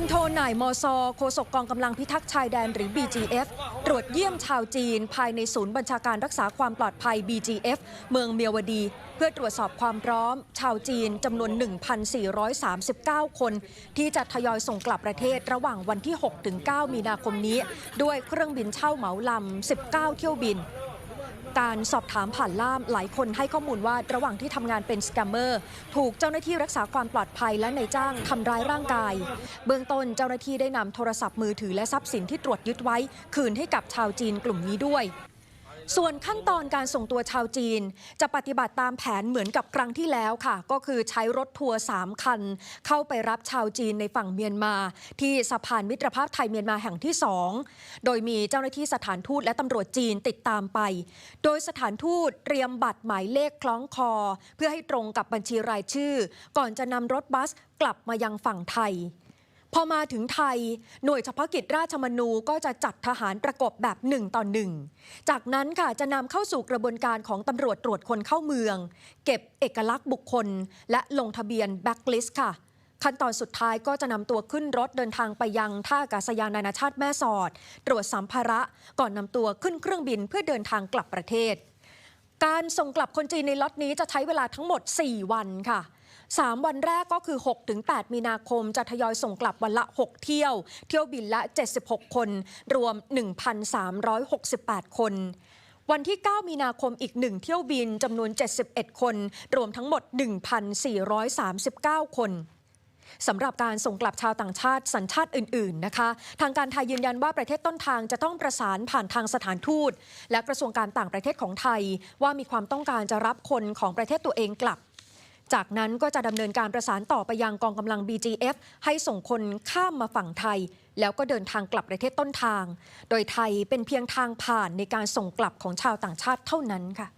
พันโทนายมอซอโฆษกกองกำลังพิทักษ์ชายแดนหรือ BGF ตรวจเยี่ยมชาวจีน ภายในศูนย์บัญชาการรักษาความปลอดภัย BGF เมืองเมียวดี เพื่อตรวจสอบความพร้อม ชาวจีนจำนวน 1,439 คน ที่จะทยอยส่งกลับประเทศระหว่างวันที่ 6-9 มีนาคมนี้ ด้วยเครื่องบินเช่าเหมาลำ 19 เที่ยวบิน การสอบถามผ่านล่ามหลายคนให้ข้อมูลว่าระหว่างที่ทำงานเป็นสแกมเมอร์ ถูกเจ้าหน้าที่รักษาความปลอดภัยและนายจ้างทำร้ายร่างกาย เบื้องต้นเจ้าหน้าที่ได้นำโทรศัพท์มือถือและทรัพย์สินที่ตรวจยึดไว้ คืนให้กับชาวจีนกลุ่มนี้ด้วย ส่วนขั้นตอนการส่งตัวชาวจีน จะปฏิบัติตามแผนเหมือนกับครั้งที่แล้วค่ะ ก็คือใช้รถทัวร์ 3 คัน เข้าไปรับชาวจีนในฝั่งเมียนมา ที่สะพานมิตรภาพไทยเมียนมาแห่งที่ 2 โดยมีเจ้าหน้าที่สถานทูตและตำรวจจีนติดตามไป โดยสถานทูตเตรียมบัตรหมายเลขคล้องคอ เพื่อให้ตรงกับบัญชีรายชื่อ ก่อนจะนำรถบัสกลับมายังฝั่งไทย พอมาถึงไทยหน่วยเฉพาะกิจราชมนูก็จะจัดทหารประกบแบบหนึ่งต่อหนึ่ง จากนั้นค่ะจะนำเข้าสู่กระบวนการของตำรวจตรวจคนเข้าเมือง เก็บเอกลักษณ์บุคคล และลงทะเบียนแบ็กลิสต์ค่ะ ขั้นตอนสุดท้ายก็จะนำตัวขึ้นรถเดินทางไปยังท่าอากาศยานนานาชาติแม่สอด ตรวจสัมภาระ ก่อนนำตัวขึ้นเครื่องบินเพื่อเดินทางกลับประเทศ การส่งกลับคนจีนในล็อตนี้จะใช้เวลาทั้งหมด 4 วันค่ะ 3 วันแรกก็คือ 6-8 มีนาคม จะทยอยส่งกลับวันละ 6 เที่ยว เที่ยวบินละ 76 คน รวม 1,368 คนวันที่ 9 มีนาคมอีก 1 เที่ยวบินจำนวน 71 คน รวมทั้งหมด 1,439 คนสำหรับการส่งกลับชาวต่างชาติสัญชาติอื่น ๆ นะคะ ทางการไทยยืนยันว่าประเทศต้นทางจะต้องประสานผ่านทางสถานทูต และกระทรวงการต่างประเทศของไทย ว่ามีความต้องการจะรับคนของประเทศตัวเองกลับ จากนั้นก็จะดำเนินการประสานต่อไปยังกองกำลัง BGF ให้ส่งคนข้ามมาฝั่งไทย แล้วก็เดินทางกลับประเทศต้นทาง โดยไทยเป็นเพียงทางผ่านในการส่งกลับของชาวต่างชาติเท่านั้นค่ะ